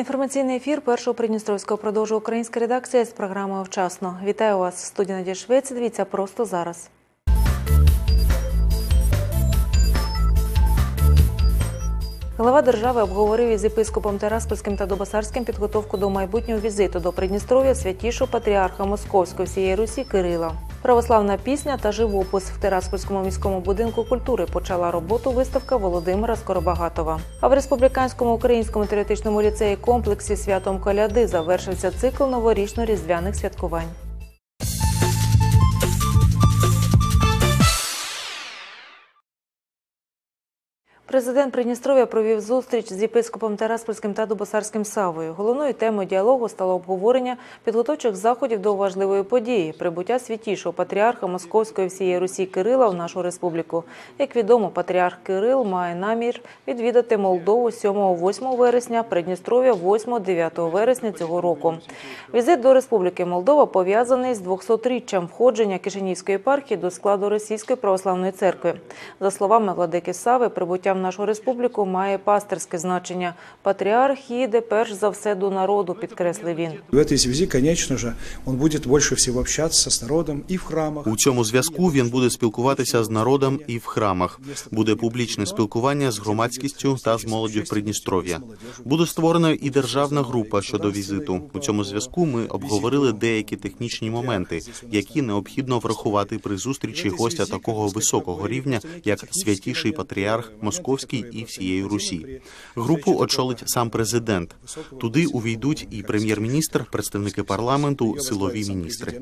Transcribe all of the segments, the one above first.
Інформаційний ефір першого Придністровського продовжує українська редакція з програмою «Вчасно». Вітаю вас в студії Надія Швець. Дивіться просто зараз. Глава держави обговорив із єпископом Тераспольським та Добасарським підготовку до майбутнього візиту до Придністров'я святішого патріарха Московської всієї Русі Кирила. Православна пісня та живопис в Тераспольському міському будинку культури почала роботу виставка Володимира Скоробагатова. А в республіканському українському теоретичному ліцеї комплексі святом коляди завершився цикл новорічно-різдвяних святкувань. Президент Придністров'я провів зустріч з єпископом Тераспольським та Дубосарським Савою. Головною темою діалогу стало обговорення підготовчих заходів до важливої події прибуття святішого патріарха Московської всієї Русі Кирила в нашу республіку. Як відомо, патріарх Кирил має намір відвідати Молдову 7-8 вересня, Придністров'я 8-9 вересня цього року. Візит до Республіки Молдова пов'язаний з 200-річчям входження Кишинівської єпархії до складу Російської православної церкви. За словами владики Сави, прибуття в нашу республіку має пастирське значення. Патріарх їде перш за все до народу, підкреслив він. В этой связи, конечно же, он будет больше всего общаться с народом и в храмах. У цьому зв'язку він буде спілкуватися з народом і в храмах. Буде публічне спілкування з громадськістю та з молоддю Придністров'я. Буде створена і державна група щодо візиту. У цьому зв'язку ми обговорили деякі технічні моменти, які необхідно врахувати при зустрічі гостя такого високого рівня, як святіший патріарх Московський і всієї Русі. Групу очолить сам президент. Туди увійдуть і прем'єр-міністр, представники парламенту, силові міністри.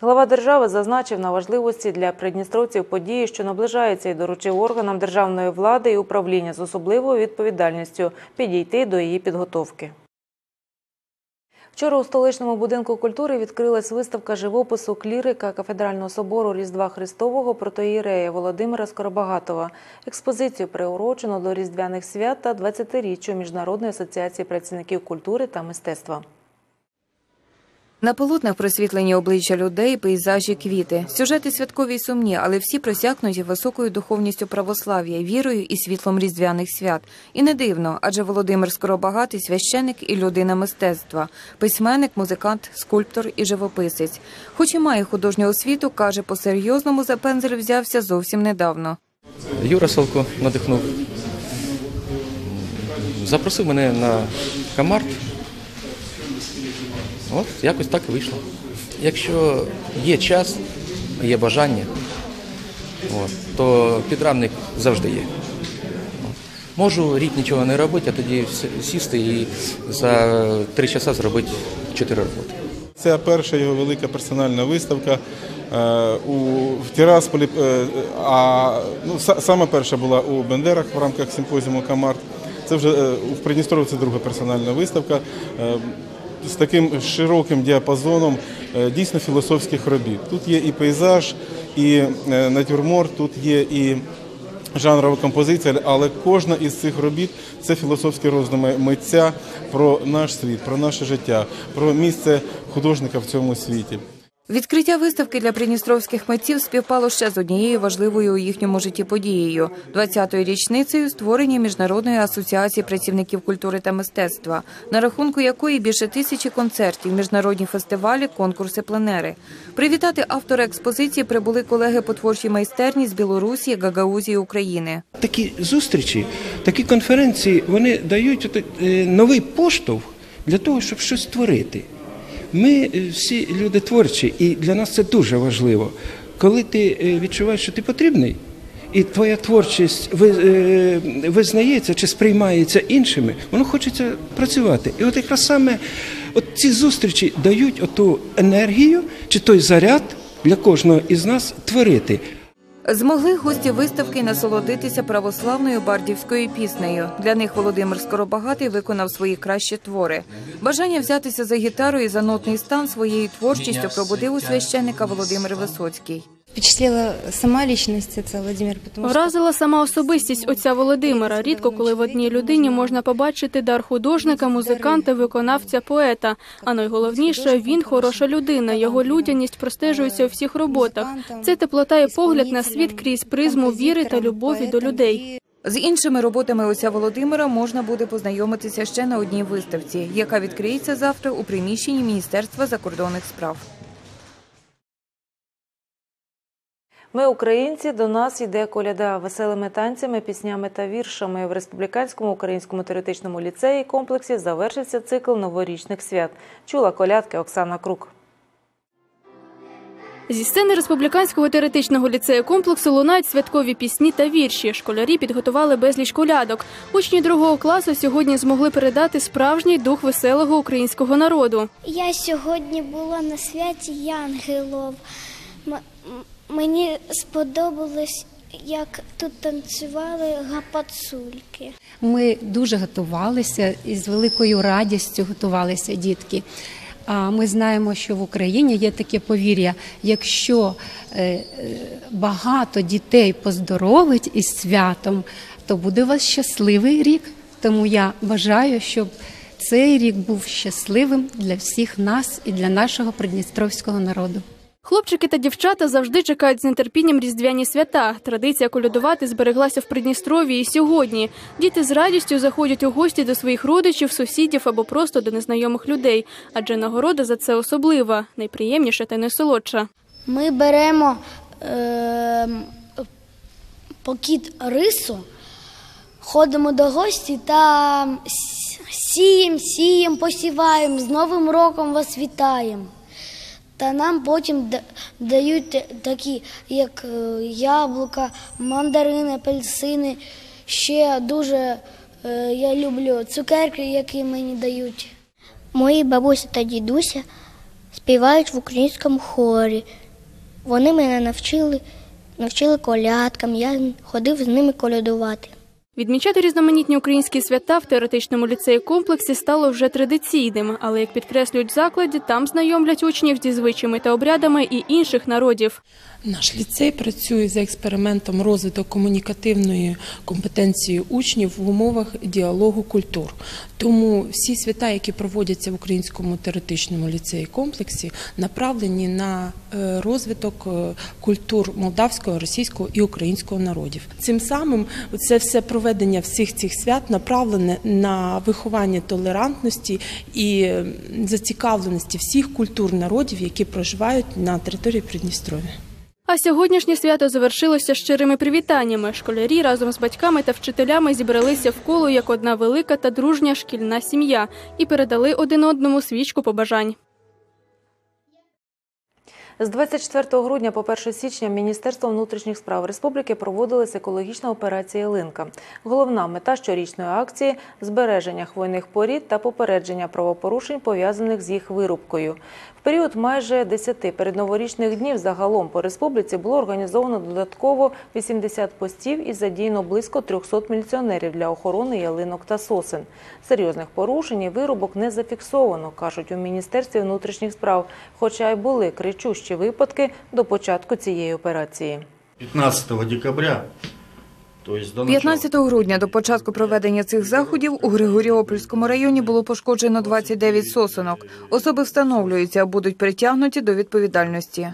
Глава держави зазначив на важливості для придністровців події, що наближається, і доручив органам державної влади і управління з особливою відповідальністю підійти до її підготовки. Вчора у столичному будинку культури відкрилась виставка живопису клірика кафедрального собору Різдва Христового протоїрея Володимира Скоробагатова. Експозицію приурочено до різдвяних свят та 20-річчю Міжнародної асоціації працівників культури та мистецтва. На полотнах просвітлені обличчя людей, пейзажі, квіти. Сюжети святкові й сумні, але всі просякнуті високою духовністю православ'я, вірою і світлом різдвяних свят. І не дивно, адже Володимир Скоробагатий – священик і людина мистецтва, письменник, музикант, скульптор і живописець. Хоч і має художню освіту, каже, по-серйозному за пензель взявся зовсім недавно. Юра Салко надихнув. Запросив мене на камарт. От якось так і вийшло. Якщо є час, є бажання, от, то підрамник завжди є. Можу рік нічого не робити, а тоді сісти і за три часа зробити чотири роботи. Це перша його велика персональна виставка е, у в Тирасполі. е, А ну саме перша була у Бендерах в рамках симпозіуму Камарт. Це вже е, в Придністрові це друга персональна виставка з таким широким діапазоном е, дійсно філософських робіт. Тут є і пейзаж, і е, натюрморт, тут є і жанрова композиція, але кожна із цих робіт це філософські роздуми митця про наш світ, про наше життя, про місце художника в цьому світі. Відкриття виставки для придністровських митців співпало ще з однією важливою у їхньому житті подією – 20-ю річницею створення Міжнародної асоціації працівників культури та мистецтва, на рахунку якої більше тисячі концертів, міжнародні фестивалі, конкурси, пленери. Привітати автора експозиції прибули колеги по творчій майстерні з Білорусі, Гагаузії, України. Такі зустрічі, такі конференції, вони дають е, новий поштовх для того, щоб щось створити. Ми е, всі люди творчі, і для нас це дуже важливо. Коли ти е, відчуваєш, що ти потрібний, і твоя творчість е, визнається чи сприймається іншими, воно хочеться працювати. І от якраз саме от ці зустрічі дають оту енергію чи той заряд для кожного із нас творити. Змогли гості виставки насолодитися православною бардівською піснею. Для них Володимир Скоробагатий виконав свої кращі твори. Бажання взятися за гітару і за нотний стан своєю творчістю пробудив у священника Володимир Висоцький. Впечатлила сама личность отца Владимира, потому Вразила сама особистість отця Володимира. Рідко коли в одній людині можна побачити дар художника, музиканта, виконавця, поета. А найголовніше він хороша людина. Його людяність простежується у всіх роботах. Це теплота і погляд на світ крізь призму віри та любові до людей. З іншими роботами отця Володимира можна буде познайомитися ще на одній виставці, яка відкриється завтра у приміщенні Міністерства закордонних справ. Ми, українці, до нас йде коляда веселими танцями, піснями та віршами. В республіканському українському теоретичному ліцеї комплексі завершився цикл новорічних свят. Чула колядки Оксана Крук. Зі сцени республіканського теоретичного ліцею комплексу лунають святкові пісні та вірші. Школярі підготували безліч колядок. Учні другого класу сьогодні змогли передати справжній дух веселого українського народу. Я сьогодні була на святі Янгелов. Мені сподобалось, як тут танцювали гапацульки. Ми дуже готувалися і з великою радістю готувалися дітки. А ми знаємо, що в Україні є таке повір'я: якщо е, е, багато дітей поздоровить із святом, то буде у вас щасливий рік. Тому я бажаю, щоб цей рік був щасливим для всіх нас і для нашого придністровського народу. Хлопчики та дівчата завжди чекають з нетерпінням різдвяні свята. Традиція колядувати збереглася в Придністрові і сьогодні. Діти з радістю заходять у гості до своїх родичів, сусідів або просто до незнайомих людей, адже нагорода за це особлива, найприємніша та найсолодша. Ми беремо е, покіт рису, ходимо до гості та с- сієм, сієм, посіваємо, з Новим роком вас вітаємо. Та нам потім дають такі, як е, яблука, мандарини, апельсини. Ще дуже е, я люблю цукерки, які мені дають. Мої бабуся та дідуся співають в українському хорі. Вони мене навчили, навчили колядкам, я ходив з ними колядувати. Відмічати різноманітні українські свята в теоретичному ліцеї комплексі стало вже традиційним, але як підкреслюють закладі, там знайомлять учнів зі звичаями та обрядами і інших народів. Наш ліцей працює за експериментом розвиток комунікативної компетенції учнів в умовах діалогу культур. Тому всі свята, які проводяться в українському теоретичному ліцеї комплексі, направлені на е, розвиток е, культур молдавського, російського і українського народів. Цим самим це все проведення всіх цих свят направлене на виховання толерантності і зацікавленості всіх культур народів, які проживають на території Придністров'я. А сьогоднішнє свято завершилося щирими привітаннями. Школярі разом з батьками та вчителями зібралися в коло як одна велика та дружня шкільна сім'я і передали один одному свічку побажань. З 24 грудня по 1 січня Міністерством внутрішніх справ республіки проводилася екологічна операція Линка. Головна мета щорічної акції – збереження хвойних порід та попередження правопорушень, пов'язаних з їх вирубкою. Період майже 10 передноворічних днів загалом по республіці було організовано додатково 80 постів і задіяно близько 300 міліціонерів для охорони ялинок та сосен. Серйозних порушень і вирубок не зафіксовано, кажуть у Міністерстві внутрішніх справ, хоча й були кричущі випадки до початку цієї операції. 15 декабря, то есть до начала 15 грудня до початку проведення цих заходів у Григоріопольському районі було пошкоджено 29 сосенок. Особи встановлюються, будуть притягнуті до відповідальності.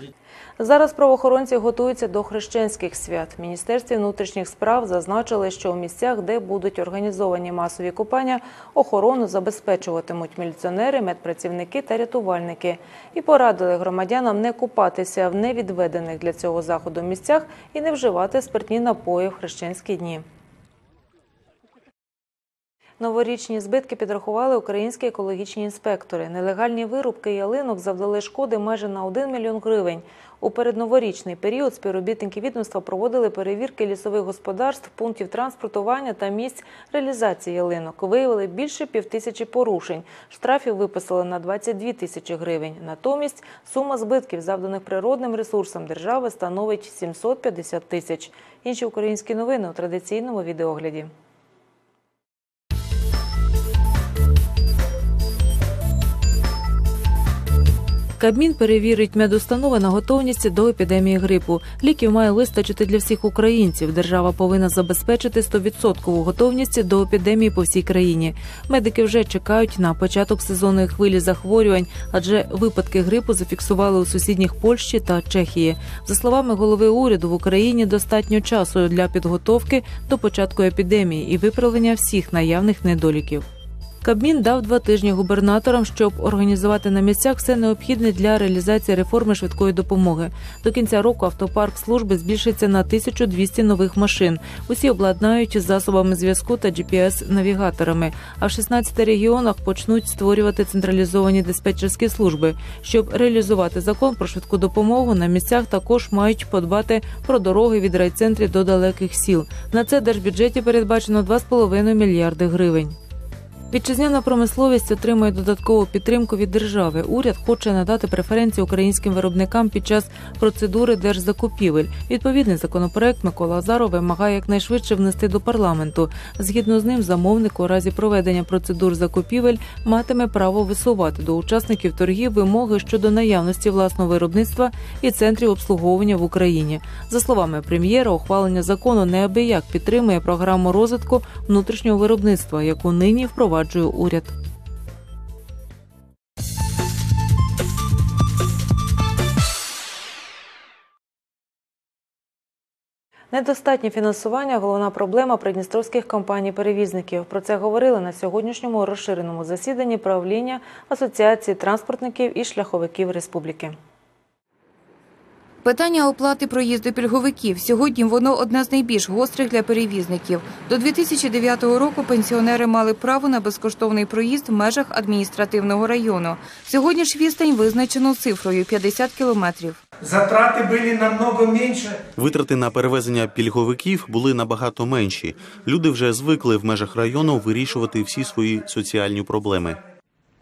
Зараз правоохоронці готуються до хрещенських свят. В Міністерстві внутрішніх справ зазначили, що у місцях, де будуть організовані масові купання, охорону забезпечуватимуть міліціонери, медпрацівники та рятувальники. І порадили громадянам не купатися в невідведених для цього заходу місцях і не вживати спиртні напої в хрещенські дні. Новорічні збитки підрахували українські екологічні інспектори. Нелегальні вирубки ялинок завдали шкоди майже на 1 мільйон гривень. У передноворічний період співробітники відомства проводили перевірки лісових господарств, пунктів транспортування та місць реалізації ялинок. Виявили більше півтисячі порушень. Штрафів виписали на 22 тисячі гривень. Натомість сума збитків, завданих природним ресурсам держави, становить 750 тисяч. Інші українські новини у традиційному відеогляді. Кабмін перевірить медустанови на готовність до епідемії грипу. Ліків має вистачити для всіх українців. Держава повинна забезпечити 100% готовність до епідемії по всій країні. Медики вже чекають на початок сезонної хвилі захворювань, адже випадки грипу зафіксували у сусідніх Польщі та Чехії. За словами голови уряду, в Україні достатньо часу для підготовки до початку епідемії і виправлення всіх наявних недоліків. Кабмін дав два тижні губернаторам, щоб організувати на місцях все необхідне для реалізації реформи швидкої допомоги. До кінця року автопарк служби збільшиться на 1200 нових машин. Усі обладнають засобами зв'язку та GPS-навігаторами. А в 16 регіонах почнуть створювати централізовані диспетчерські служби. Щоб реалізувати закон про швидку допомогу, на місцях також мають подбати про дороги від райцентрів до далеких сіл. На це держбюджеті передбачено 2,5 мільярди гривень. Вітчизняна промисловість отримує додаткову підтримку від держави. Уряд хоче надати преференції українським виробникам під час процедури держзакупівель. Відповідний законопроект Микола Азаров вимагає якнайшвидше внести до парламенту. Згідно з ним, замовник у разі проведення процедур закупівель матиме право висувати до учасників торгів вимоги щодо наявності власного виробництва і центрів обслуговування в Україні. За словами прем'єра, ухвалення закону неабияк підтримує програму розвитку внутрішнього виробництва, яку нині впроваджує уряд. Недостатнє фінансування головна проблема придністровських компаній-перевізників. Про це говорили на сьогоднішньому розширеному засіданні правління Асоціації транспортників і шляховиків республіки. Питання оплати проїзду пільговиків сьогодні воно одне з найбільш гострих для перевізників. До 2009 року пенсіонери мали право на безкоштовний проїзд в межах адміністративного району. Сьогодні ж відстань визначено цифрою 50 кілометрів. Затраты были намного меньше. Витрати на перевезення пільговиків були набагато менші. Люди вже звикли в межах району вирішувати всі свої соціальні проблеми.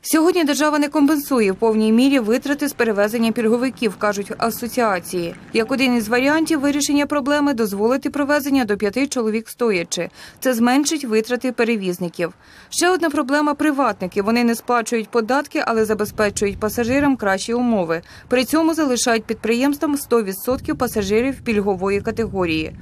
Сьогодні держава не компенсує в повній мірі витрати з перевезення пільговиків, кажуть асоціації. Як один із варіантів вирішення проблеми дозволити провезення до п'яти чоловік стоячи. Це зменшить витрати перевізників. Ще одна проблема приватники. Вони не сплачують податки, але забезпечують пасажирам кращі умови. При цьому залишають підприємствам 100% пасажирів пільгової категорії.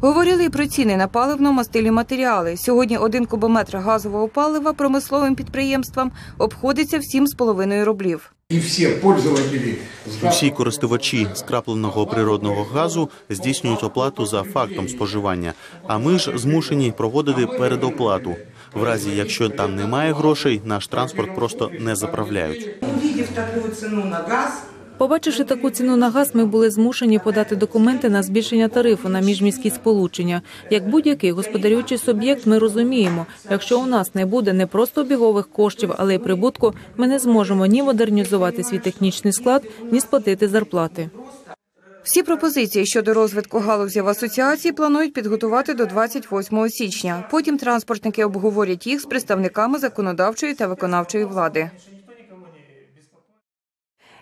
Говорили і про ціни на паливно-мастилі матеріали. Сьогодні один кубометр газового палива промисловим підприємствам обходиться в 7,5 рублів. И все пользователи Усі користувачі скрапленого природного газу здійснюють оплату за фактом споживання. А ми ж змушені проводити передоплату. В разі, якщо там немає грошей, наш транспорт просто не заправляють. Увидев такую цену на газ, Побачивши таку ціну на газ, ми були змушені подати документи на збільшення тарифу на міжміські сполучення. Як будь-який господарюючий суб'єкт, ми розуміємо, якщо у нас не буде не просто обігових коштів, але й прибутку, ми не зможемо ні модернізувати свій технічний склад, ні сплатити зарплати. Всі пропозиції щодо розвитку галузі в асоціації планують підготувати до 28 січня. Потім транспортники обговорять їх з представниками законодавчої та виконавчої влади.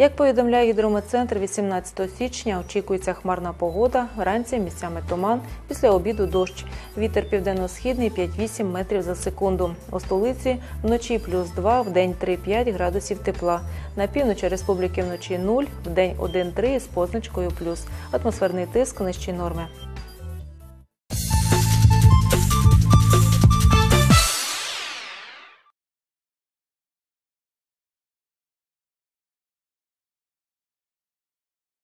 Як повідомляє гідрометцентр, 18 січня очікується хмарна погода. Вранці місцями туман, після обіду дощ. Вітер південно-східний 5-8 метрів за секунду. У столиці вночі плюс 2, в день 3-5 градусів тепла. На півночі республіки вночі 0, в день 1-3 з позначкою плюс. Атмосферний тиск нижчі норми.